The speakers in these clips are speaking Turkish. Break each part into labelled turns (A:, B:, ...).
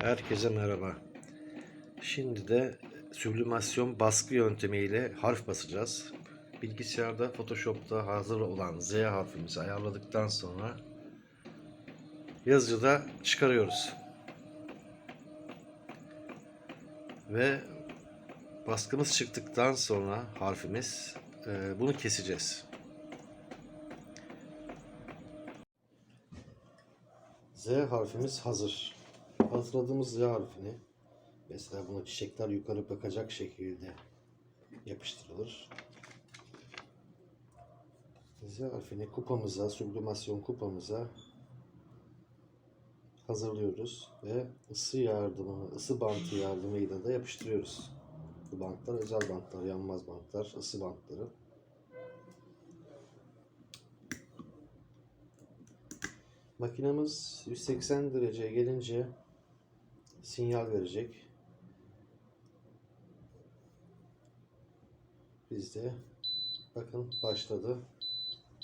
A: Herkese merhaba. Şimdi de süblimasyon baskı yöntemiyle harf basacağız. Bilgisayarda Photoshop'ta hazır olan Z harfimizi ayarladıktan sonra yazıcıda çıkarıyoruz. Ve baskımız çıktıktan sonra harfimiz e, bunu keseceğiz. Z harfimiz hazır. Hazırladığımız Z harfini mesela buna çiçekler yukarı bakacak şekilde yapıştırılır. Z harfini kupamıza, sublimasyon kupamıza hazırlıyoruz ve ısı yardımı, ısı bantı yardımıyla da yapıştırıyoruz. Bu bantlar özel bantlar, yanmaz bantlar, ısı bantları. Makinamız 180 dereceye gelince sinyal verecek. Biz de bakın başladı.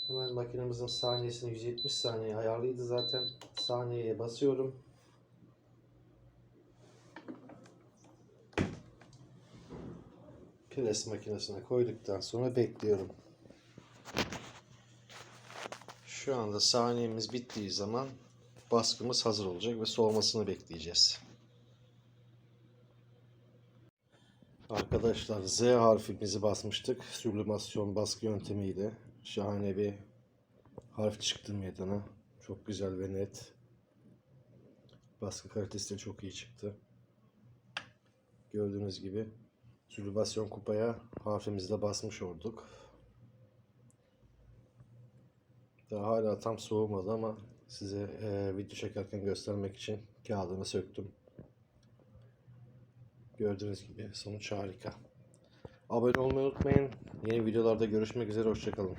A: Hemen makinemizin saniyesini 170 saniye ayarlıydı zaten. Saniyeye basıyorum. Pres makinesine koyduktan sonra bekliyorum. Şu anda saniyemiz bittiği zaman baskımız hazır olacak ve soğumasını bekleyeceğiz. Arkadaşlar Z harfimizi basmıştık. Sublimasyon baskı yöntemiyle. Şahane bir harf çıktı meydana. Çok güzel ve net. Baskı kalitesi de çok iyi çıktı. Gördüğünüz gibi sublimasyon kupaya harfimizi de basmış olduk. Daha hala tam soğumadı ama size e, video çekerken göstermek için kağıdını söktüm. Gördüğünüz gibi sonuç harika. Abone olmayı unutmayın. Yeni videolarda görüşmek üzere. Hoşçakalın.